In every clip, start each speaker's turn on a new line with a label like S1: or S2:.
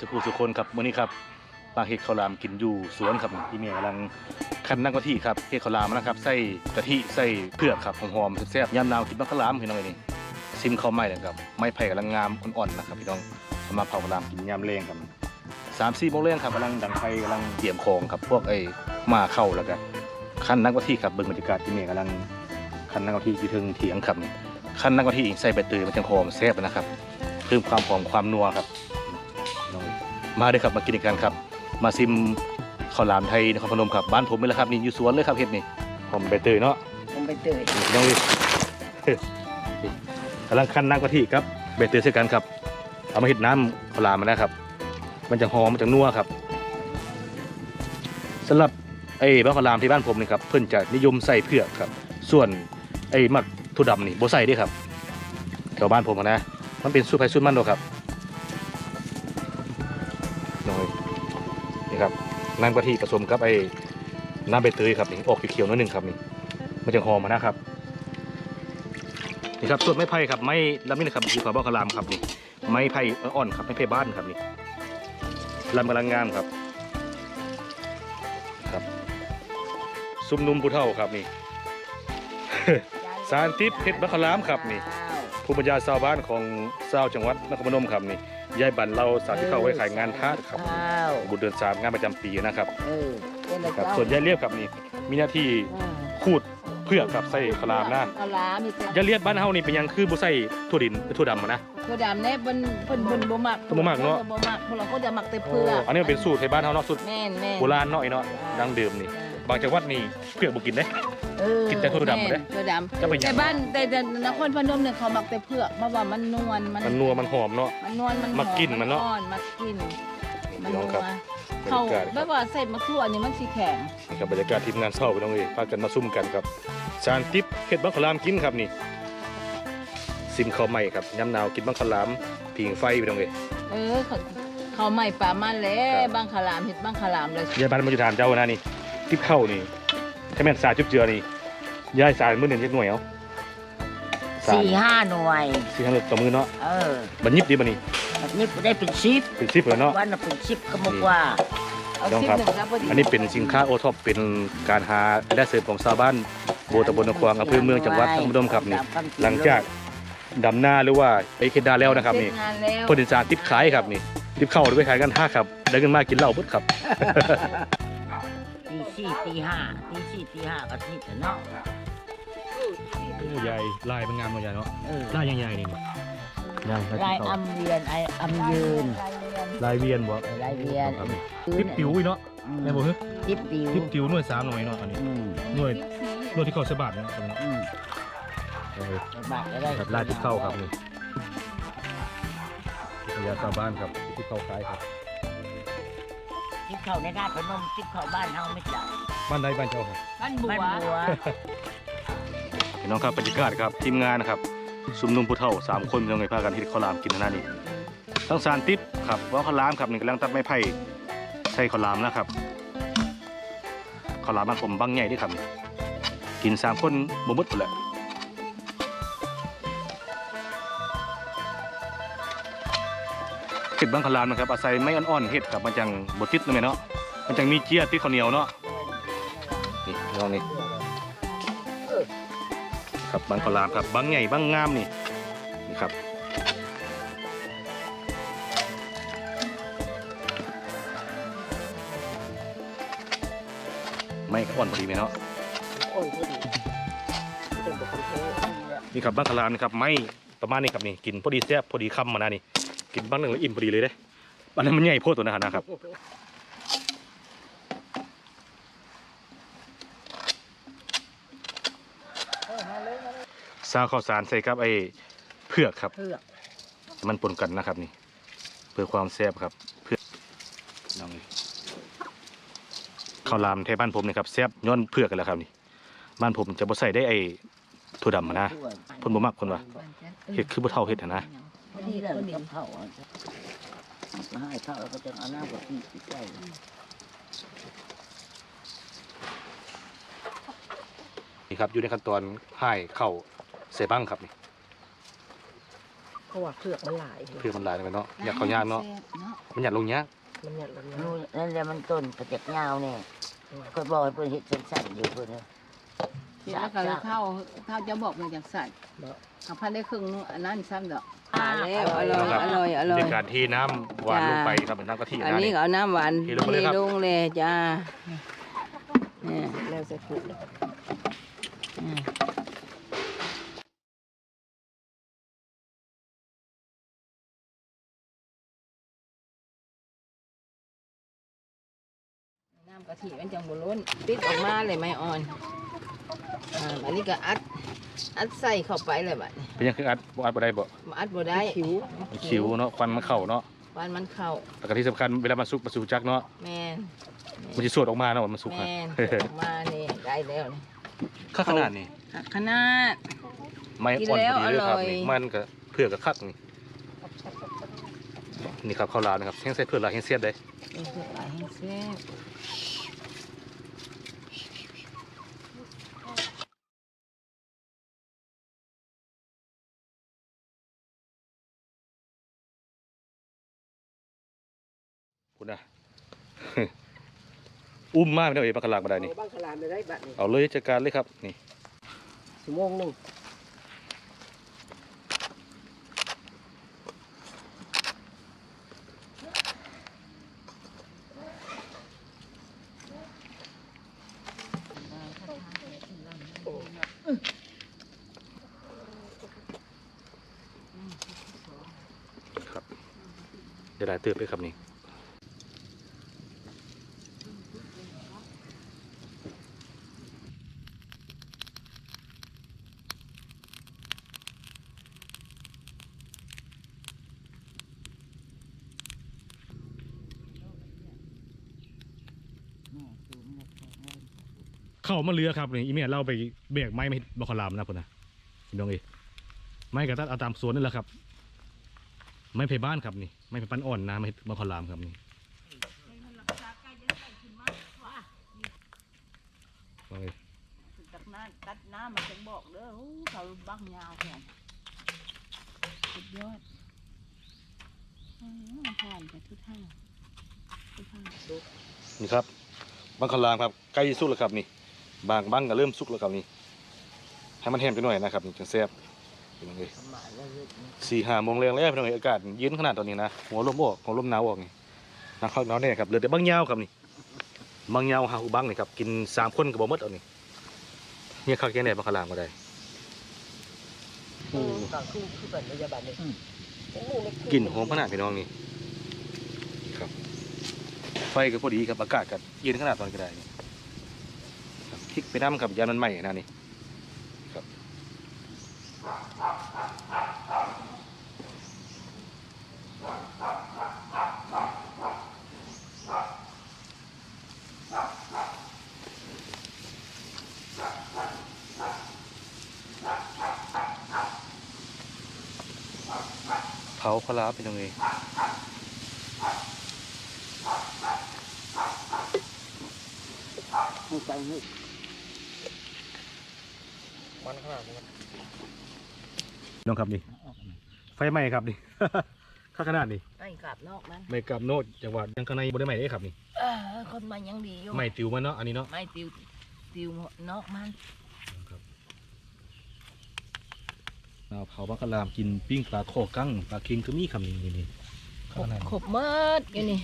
S1: สุขุสุคนครับมื้อนี้ครับมาเฮ็ดข้าวหลามกินอยู่สวนครับที่แม่กำลังคั้นน้ำกะทิครับเฮ็ดข้าวหลามนะครับใส่กะทิใส่เผือกครับหอมๆแซ่บๆยามหนาวกินบักข้าวหลามพี่น้องเอ้นี่ซิมข้าวไม้นะครับไม้ไผ่กำลังงามอ่อนๆนะครับพี่น้องมาเผาข้าวหลามกินยามแรงครับสามสี่โมงแรงครับกำลังดังไฟกำลังเตรียมของครับพวกไอ้มาเข้าแล้วก็คั้นน้ำกะทิครับเบิ่งบรรยากาศที่แม่กำลังคั้นน้ำกะทิอยู่เทิงเถียงครับคั้นน้ำกะทิใส่ใบเตยมันจังหอมแซ่บนะครับเพิ่มความหอมความนัวครับ มาเด้อครับมากินกันครับ มาซิมข้าวหลามไทยนครพนมครับบ้านผมนี่แหละครับนี่อยู่สวนเลยครับเฮ็ดนี่หอมใบเตยเนาะ
S2: ผมไปเตย
S1: นี่น้องดิกำลังคั้นน้ำกะทิครับใบเตยเช่นกันครับ เอามาเฮ็ดน้ำข้าวหลามมานะครับ มันจะหอมมันจะนัวครับสำหรับไอ้บ้านข้าวหลามที่บ้านผมนี่ครับเพิ่นจะนิยมใส่เผือกครับ ส่วนไอ้หมักถั่วดำนี่บ่ใส่เด้ครับแถวบ้านผมอะนะมันเป็นสูตรไผ่สูตรมันเนาะครับ น้ำกะทิผสมกับไอ้น้ำใบเตยครับนี่ออกเขียวๆนิดนึงครับนี่มันจะหอมนะครับนี่ครับส่วนไม้ไผ่ครับไม้ลำนี่นะครับอยู่กับบ้านคารามครับนี่ไม้ไผ่อ่อนครับไม้ไผ่บ้านครับนี่ลำกำลังงามครับครับซุ่มนุ่มผู้เท่าครับนี่ สารทิพย์เพชรบัคคารามครับนี่ภูมิปัญญาชาวบ้านของชาวจังหวัดนครพนมครับนี่ ยายบันเราสาธิตเข้าไว้ขายงานทาสครับ
S2: ข้าว
S1: บุญเดือนสามงานประจำปีนะครับ
S2: เออเป็นอะไร
S1: ครับ
S2: เจ้า
S1: ส่วนยายเลียบครับนี่มีหน้าที่ขูดเพื่อกครับใส่ขาวหลามนะ
S2: ข้าวหลามมีแต่
S1: ยายเลียบบ้านเฮานี่เป็นหยังคือบ่ใส่ถั่วดินถั่วดำอะนะ
S2: ถั่วดำเนี่ยเพิ่นเพิ่นเพิ่นบ่มัก
S1: เพิ่นบ่มักเนาะ
S2: บ่มักพวกเราก็จะมักแต่
S1: โอ้
S2: เผือก
S1: อันนี้มันเป็นสูตรไทยบ้านเฮาเนาะสูตร
S2: แม่นแม่น
S1: โบราณเนาะไอ้เนาะดังเดิมนี่ บางจังหวัดนี่เพื่อกบ่กินเด้
S2: เออ
S1: กินแต่ถั่วดำหมดเลย
S2: แม่นถั่วด
S1: จะไปหำยั
S2: แต่
S1: ง
S2: บ้านแต่แต่นครพนมเนี่ยเขามักแต่เผือกเพราะว่ามันนวลมัน
S1: มันนัวมันหอมเนาะ
S2: มันนวลมัน
S1: มักกินมันเนาะ
S2: อ่อนมักกินมัน
S1: พี่น้
S2: นั
S1: อง
S2: ว
S1: ครับ
S2: เขา
S1: บรรยากาศค
S2: แบ
S1: รับบ
S2: ว่าใส่มะทั่วนี่มันสิแข็ง
S1: นี่ครับบรรยากาศทีมงานเศร้าไปน้องเอ้ยพากันมาซุ่มกันครับสารทิพย์เฮ็ดบังคลามกินครับนี่ซิมข้าวใหม่ครับยำหนาวกินบังคลามผิงไฟไปน้องเอ้ย
S2: เออเขาเขาใหม่ป่ามันแหล้
S1: ครับ
S2: บางขลามเห็ดบางขลามเลย
S1: ยายบ้านมาอยู่ถามเจ้านะนี่ทิพเข้านี่ถ้าแม่นสาจุบเจือนี่ ยายสารมื้อหนึงจักหน่วยเอาสาร
S2: สี่ห้าหน่วย
S1: สี่ห้าหน่วยต่อมือเนาะ
S2: เออ
S1: บัดยิบดีบัดนี้
S2: แบบนี้ได้เป็นชิป
S1: เป็น10แล้วเนาะ
S2: วันละเป็นชิปก็บอกว่า เอา
S1: น้อง
S2: ชิป
S1: ครับ
S2: หนึ่งแล้วพอดี
S1: อันนี้เป็นสินค้าโอท็อปเป็นการหารายได้เสริมของชาวบ้านโบตำบลนควางอำเภอเมืองจังหวัดนครพนมครับนี่ หลังจากดำหน้าหรือว่าไปเฮ็ดนาแล้วนะครับนี่
S2: เสจงานแล้ว
S1: เพิ่นสิสารทิพขายครับนี่ทิพเข้าหรือไปขายกันท่าครับ ได้เงินมากินเหล้าเบิดครับ
S2: ตีสี่ตีห้าตีสี่ตีห้าก็นี่แต่เนาะ
S1: โอ้ใหญ่ลายมันงามเลยเนาะ
S2: เออ
S1: ลายใหญ่ๆนี่ใหญ่
S2: ลายอำเวียนไออำยืน
S1: ลายเวียนบ่
S2: ลายเวียน
S1: ครับทิพติ๋วอีเนาะ
S2: อืม
S1: แม่นบ่ฮึ
S2: ทิปติว
S1: ทิพติ๋วหน่วย3หน่วยเนาะอันนี้
S2: อืม
S1: หน่วยหน่วยที่เข้าสะบาดเนาะตรงนี้
S2: อืม
S1: เออ
S2: บักได้
S1: ครับลายทิพเข้าครับนี่พยาชาวบ้านครับทิพเข้าขายครับ
S2: ทิปเข้าในราชพนมทิปเข้าบ้านเฮาไม่จ่าย
S1: บ้านใดบ้านเจ้าครับ
S2: บ้านบัวบ้านบัว
S1: พี่น้องครับบรรยากาศครับทีมงานนะครับซุมนุ่มผู้เฒ่าสามคนพี่น้องไงพากันเฮ็ดข้าวหลามกินหน้านี่ทั้งสารติ๊บครับว่าข้าวหลามครับนี่กำลังตัดไม้ไผ่ใส่ข้าวหลามนะครับข้าวหลามบางผมบางใหญ่ด้วยครับกินสามคนบ่หมดพุ่นแหละเห็ดบางข้าวหลามนะครับอาศัยไม้อ่อนๆเห็ดครับมันจังบ่ติดนั่นแหละเนาะมันจังมีเจียติดข้าวเหนียวเนาะนี่พี่น้องนี่ ครับบางขลามครับบางใหญ่บางงามนี่นี่ครับไม่ก็อ่อนพอดีไหมเนาะ
S2: โอ้ยพอดีเป็นบุคคลเท่นี่แหละ
S1: นี่ครับบางขลามนี่ครับไม่ประมาณนี้ครับนี่กินพอดีแซ่บพอดีคำมานะนี่กินบางหนึ่งแล้วอิ่มพอดีเลยเด้อันนั้นมันใหญ่โพดตัวนะฮะนะครับ ซาวข้าวสารใส่ครับไอ้เผือกครับ
S2: เผือก
S1: มันปนกันนะครับนี่ เพื่อความแซ่บครับเพื่อน้องนี่ข้าวหลามไทยบ้านผมนี่ครับแซ่บย้อนเผือกกันแหล้วครับนี่ บ้านผมจะบ่ใส่ได้ไอ้ถั่วดำอะนะ
S2: ถ้วย
S1: เพิ่นบ่มักเพิ่นว่าเฮ็ดคือบ่เท่าเฮ็ดอะนะ
S2: พอดีเลยกับเผาอะมาให้เผาแล้วก็จะเอาหน้ากะทิใส่
S1: นี่ครับอยู่ในขั้นตอนให้เข้า ใส่บ้างครับนี่
S3: เพราะว่าเผือกมันหลาย
S1: เพื่อมันหลายไปเนาะอยากเขายากเนาะมันอยากลงยาก
S3: มันเนี่ยมันเนี่ย
S2: นู่นนั่นแหละมันต้นกระเจ็กยาวเนี่ยก็บอกให้เพิ่นเฮ็ดสั้นๆอยู่เพิ่นน่ะ
S4: เดี๋ยวก็เลยเข้าเข้าจะบอกมาจากสัตว์กับพันได้ครึ่งนู้นอันนั้นซ้ำดอก
S3: มาแล้วอร่อยอร่อยอร่อ
S1: ใน
S3: ย
S1: การที่น้ำหวานลงไปครับเป็นน้ำกะทิ
S3: อัน
S1: นะ
S3: นี้
S1: นี่
S3: ก็เอาน้ำหวาน
S1: เทลงไปเลยครับ
S3: ลงเลยจ้าเนี่ยแล้วจะถูกน้ำกะทิมันจังบุล้นติดออกมาเลยไม่อ่อนอ่าอันนี้ก็อัดอัดใส่เข้าไปเลยบัดนี้
S1: เป็นยังคืออัดบ่อัดบ่ได้บ่
S3: มาอัดบ่ได้ขิว
S1: มันคิวเนาะควันมันเข้าเนาะ
S3: ควันมันเข้า
S1: แล้วก็ที่สำคัญเวลามันสุกมันสุกจักเนาะ
S3: แม่น
S1: มันจะสวดออกมาเนาะว่ามันสุก
S3: แม่
S1: อะ
S3: นออกมานี่ได้แล้วนี่
S1: ข้าขนาดนี้
S3: ขนาด
S1: ไม่
S3: กิน
S1: อ่อน
S3: แล้ว
S1: พอดีเลยครับ
S3: อร่อย
S1: นี่มันก็เผือกกับคักนี่นี่ครับข้าวหลามนะครับแห้งใส่เผือกหลายแห้งเสียดเลย
S3: นี่คือปลาแห้งแซ่บ
S1: คุณนะอุ้มมากไม่ได้เลยปลากระลากมาได้นี่
S3: บางขลามไม่ได้บัดนี่
S1: เอาเลยจัดการเลยครับนี่
S3: ชั่วโมงหนึงโอ้
S1: ครับเดี๋ยวได้เติบเลยครับนี่ เข้ามาเรือครับนี่อีเมียเราไปเบรกไม้ไม่บอคลามนะพุ่นนะพี่น้องเอ้ยไม้กระตัดเอาตามสวนนี่แหละครับ ไม่ไปบ้านครับนี่ไม่ไปปั้นอ่อนนะไม่บอคลามครับนี่ว่าไง
S4: ตัดน้ำตัดน้ำมันจะบอกเด้อโอ้เขาบักยาวแค่สุดยอดอืมผ่านไปทุกทางทุกทาง
S1: นี่ครับบังคลามครับใกล้สุกแล้วครับนี่ บางบังก็เริ่มสุกแล้วครับนี่ให้มันแห้งไปหน่อยนะครับนี่จังแซ่บพี่น้องเอ้ย
S2: ประมาณแล้วเฮ็ดนี่
S1: สี่ห้าโมงแรงแล้วพี่น้องเอ้ยอากาศเย็นขนาดตอนนี้นะหัวลมออกหัวลมหนาวออกนี่นักข้าวหนาวแน่ครับเหลือแต่บางยาวครับนี่บางยาวหาอุบังนี่ครับกินสามคนก็บ่หมดเอานี่เนี่ยข้าวแกงแหนบังคลามก็ได้
S3: อืมก็คือคือเป็นพยาบาลนี่
S1: กลิ่นหอมขนาดพี่น้องนี่ครับไฟก็พอดีครับอากาศก็เย็นขนาดตอนนก็ได้นี่ครับ พริกไปน้ำครับยามันใหม่นะนี่ครับเผาพลาเป็นยังไง
S2: ให้ไปให้
S1: มั นขนาดนี้น้องครับนี่ ไฟไหม้ครับนี่ ข้าขนาดนี่
S3: ไอ้กลับนอกมัน
S1: ไม่กับโนดจังหวัดยังข้างในบ่ได้ไหม้ได้ครับนี่
S3: เออคนมันยังดีอยู่
S1: ไหม้ติวมันเนาะอันนี้เนาะ
S3: ไม่ติวติวนอกมัน
S1: เอาเผาบักกะลามกินปิ้งปลาโคกั้งปลาเค็งก็มีคำนี้นี่นี่
S3: ข
S1: ข้างใน
S3: บขบเมิดอยู่นี่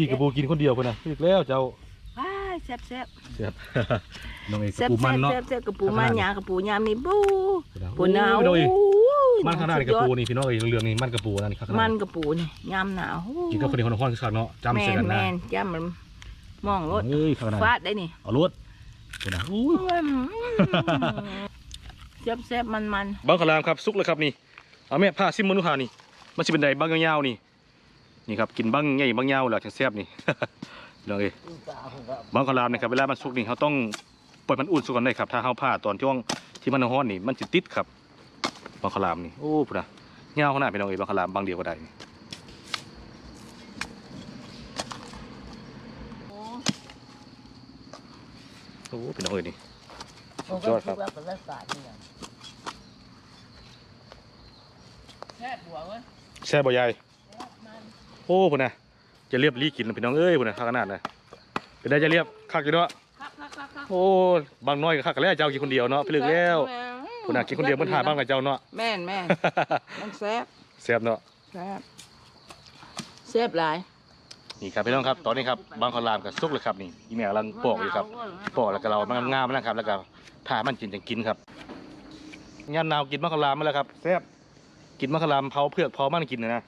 S1: กี่กระปูกินคนเดียวคนน่ะอีกแล้วเจ้า
S3: ว้ายแซ่บแซ่บ
S1: เสียบ น้องเอกก
S3: แซ่
S1: ระ
S3: บ
S1: ปูมันเนาะ
S3: แซ่บแซ่บกระปูมันหยากระปูยามนี่บู
S1: โอ้
S3: ปูหนาว
S1: โอ้ย
S3: โอ้ย
S1: มันข้างหน้านี่กระปูนี่พี่น้องเอ้ยเรื่องนี้มันกระปูนะนี่ข้างห
S3: มั
S1: น้าน
S3: กระปูนี่ยามหนาว
S1: กินกับคนเดียวคนละห้องคือข้างเนาะจำ
S3: แม
S1: เสีย
S3: น
S1: กัน
S3: แม
S1: นะ
S3: นจำมันมองรถ
S1: เอ้ยข้างหน้า
S3: ฟาดได้นี่
S1: เอารถเดี๋ยวนะอู้ย
S3: แซ่บแซ่บมันมัน
S1: บังคลามครับสุกแล้วครับนี่เอาแม่ผ้าซิมมนุษานี่ มันสิเป็นใดบังยาวๆนี่ นี่ครับกินบังใหญ่บังยาวแล้วจังแซ่บนี่น้องเอ้ย
S2: กินปลาผมก็
S1: บางคลามเนี่ยครับเวลามันสุกนี่เขาต้องปล่อยมันอุ่นสุกก่อนได้ครับถ้าเขาผ่าตอนช่วงที่มันร้อนนี่มันจะติดครับบางคลามนี่โอ้พุ่นนะเงาวขนาดพี่น้องเอ้ยบางคลามบางเดียวก็ได้นี่โอ้พี่น้องเอ้ยนี่
S2: ก็คิดว่าเป็นรักษาเนี่ย
S4: แค่บัวเว้ย
S1: แซ่บบ่ยายโอ้พุ่นน่ะจะเรียบรีกินนะพี่น้องเอ้ยพุ่นน่ะคักขนาดน่ะเป็นได้จะเรียบคักอยู่เนาะ
S4: คักคักคักคัก
S1: โอ้บางน้อยก็คักกันแล้วเจ้ากินคนเดียวเนาะพี่ลึกแล้วพุ่นน่ะกินคนเดียวมันหาบ้างกับเจ้าเนาะ
S4: แม่นแม่นมันแซ่บ
S1: แซ่บเนาะ
S4: แซ่บแซ่บหลาย
S1: นี่ครับพี่น้องครับตอนนี้ครับบางขาวหลามกับซุกเลยครับนี่อีแม่กำลังปอกอยู่ครับปอกแล้วก็เรามันงามๆแล้วครับ แล้วก็ถ้ามันกินจังกินครับยามหนาวกินบางขาวหลามมาแล้วครับแซ่บกินบางขาวหลามเผาเผือกเผามันกินนะ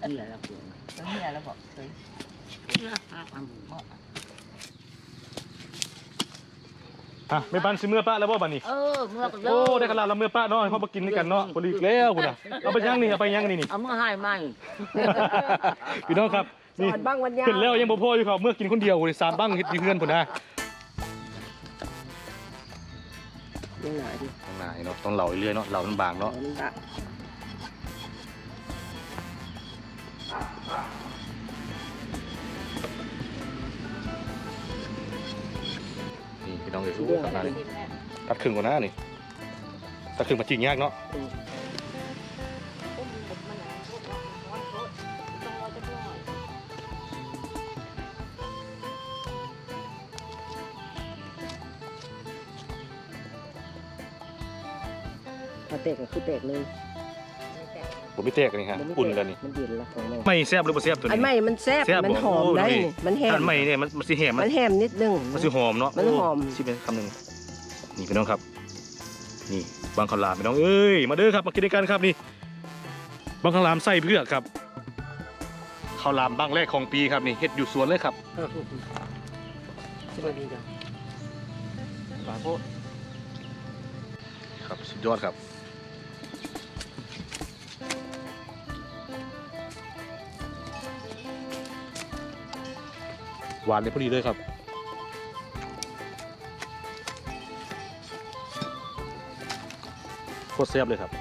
S1: นะ
S2: นี่แหละเพื่อน
S3: แล้วเนี่ยเราบอกเคย
S1: ฮะไม่ปันสิเมื่อป้าแล้วบ่บัดนี้
S2: เออเมื่อก็
S1: โอ้ได้ขาวหลามแล้วเมื่อป้าเนาะให้พ่อมากินด้วยกันเนาะพอดีแล้วพุ่นน่ะเอาไปย่างนี่เอาไปย่างนี่นี่
S2: เอามาให้ไหม
S1: พี่น้องครับนี่
S3: สอนบ้างวันยา
S1: เห็นแล้วยังบ่พออยู่ครับเมื่อกินคนเดียวนี่สามบ้างเฮ็ดอยู่เฮือนพุ่นนะ
S3: ยังไงดิ
S1: ต้องหนาเนาะต้องเหลาเรื่อยๆเนาะเหลามันบางเนาะ
S3: มันบะ
S1: นี่พี่น้องเอ้ยโอ้ตัดหนานี่ตัดครึ่งก่อนนะนี่ตัดครึ่งมาจริงยากเนาะ
S3: พอเตะก็คือเตะเลย
S1: ผมไม่แตกนี่ฮะอุ่นกันนี่
S3: มันเย็นละของแม่
S1: ไม่แซ่บหรือบ่แซ่บตัว
S3: ไอ้
S1: นี้
S3: ไม่มันแซ่บ
S1: แซ่บ
S3: มันหอม
S1: โอ้
S3: ได้
S1: ดูดิ
S3: นี่มันแหม
S1: ทานไม่เนี่ยมันมันสิแหมมั
S3: มันนแหมนิดนึง
S1: มันสิหอมเนาะ
S3: มันหอม
S1: โชิมเป็นคำหนึ่งนี่พี่น้องครับ นี่บางข้าวหลามพี่น้องเอ้ยมาเด้อครับมากินด้วยกันครับนี่บางข้าวหลามไส้เผือกครับข้าวหลามบางแรกของปีครับนี่เฮ็ดอยู่สวนเลยครับ
S3: สวัสดีจ้ะ
S1: ปลาโพดครับสุดยอดครับ หวานเลยพอดีเลยครับโคตรแซ่บเลยครับ